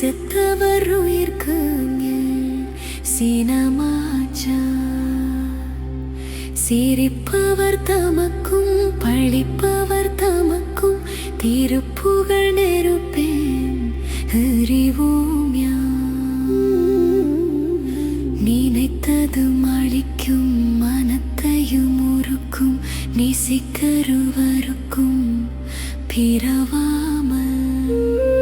செத்தவர் உயிர்க்கு சீனமாச்சா. சிரிப்பவர் தமக்கும் பழிப்பவர் தமக்கும் திருப்புகழ் நெருப்பேன். அறிவோம் யாம். நினைத்ததும் மனத்தையும் உருக்கும் நேசிக்கருவருக்கும் பிறவாமல்.